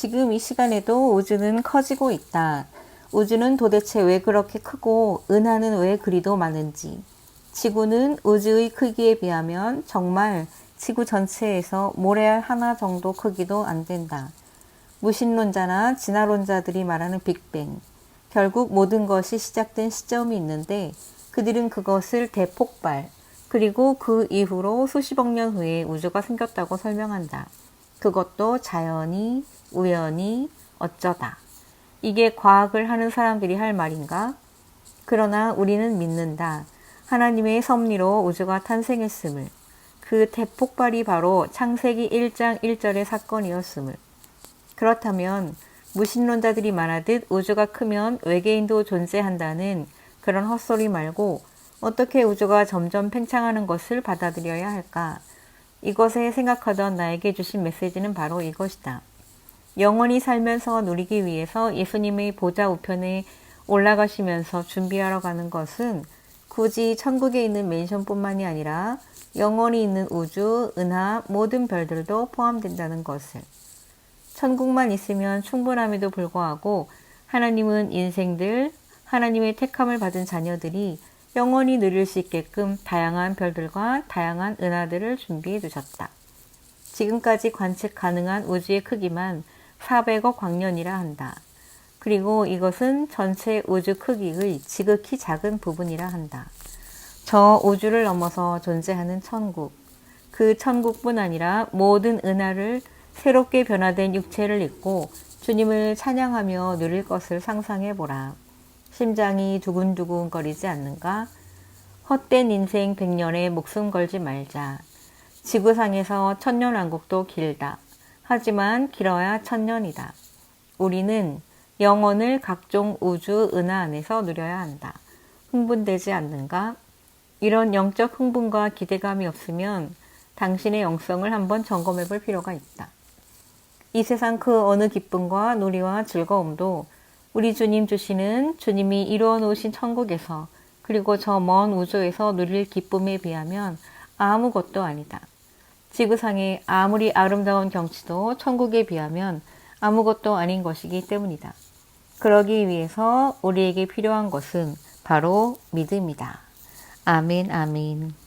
지금 이 시간에도 우주는 커지고 있다. 우주는 도대체 왜 그렇게 크고 은하는 왜 그리도 많은지. 지구는 우주의 크기에 비하면 정말 지구 전체에서 모래알 하나 정도 크기도 안 된다. 무신론자나 진화론자들이 말하는 빅뱅. 결국 모든 것이 시작된 시점이 있는데 그들은 그것을 대폭발, 그리고 그 이후로 수십억 년 후에 우주가 생겼다고 설명한다. 그것도 자연이, 우연히, 어쩌다. 이게 과학을 하는 사람들이 할 말인가? 그러나 우리는 믿는다. 하나님의 섭리로 우주가 탄생했음을. 그 대폭발이 바로 창세기 1장 1절의 사건이었음을. 그렇다면 무신론자들이 말하듯 우주가 크면 외계인도 존재한다는 그런 헛소리 말고 어떻게 우주가 점점 팽창하는 것을 받아들여야 할까? 이것에 생각하던 나에게 주신 메시지는 바로 이것이다. 영원히 살면서 누리기 위해서 예수님의 보좌 우편에 올라가시면서 준비하러 가는 것은 굳이 천국에 있는 맨션뿐만이 아니라 영원히 있는 우주, 은하, 모든 별들도 포함된다는 것을. 천국만 있으면 충분함에도 불구하고 하나님은 인생들, 하나님의 택함을 받은 자녀들이 영원히 누릴 수 있게끔 다양한 별들과 다양한 은하들을 준비해 두셨다. 지금까지 관측 가능한 우주의 크기만 400억 광년이라 한다. 그리고 이것은 전체 우주 크기의 지극히 작은 부분이라 한다. 저 우주를 넘어서 존재하는 천국, 그 천국뿐 아니라 모든 은하를 새롭게 변화된 육체를 입고 주님을 찬양하며 누릴 것을 상상해 보라. 심장이 두근두근 거리지 않는가? 헛된 인생 백년에 목숨 걸지 말자. 지구상에서 천년왕국도 길다. 하지만 길어야 천년이다. 우리는 영혼을 각종 우주 은하 안에서 누려야 한다. 흥분되지 않는가? 이런 영적 흥분과 기대감이 없으면 당신의 영성을 한번 점검해 볼 필요가 있다. 이 세상 그 어느 기쁨과 놀이와 즐거움도 우리 주님 주시는 주님이 이루어 놓으신 천국에서 그리고 저 먼 우주에서 누릴 기쁨에 비하면 아무것도 아니다. 지구상의 아무리 아름다운 경치도 천국에 비하면 아무것도 아닌 것이기 때문이다. 그러기 위해서 우리에게 필요한 것은 바로 믿음이다. 아멘, 아멘.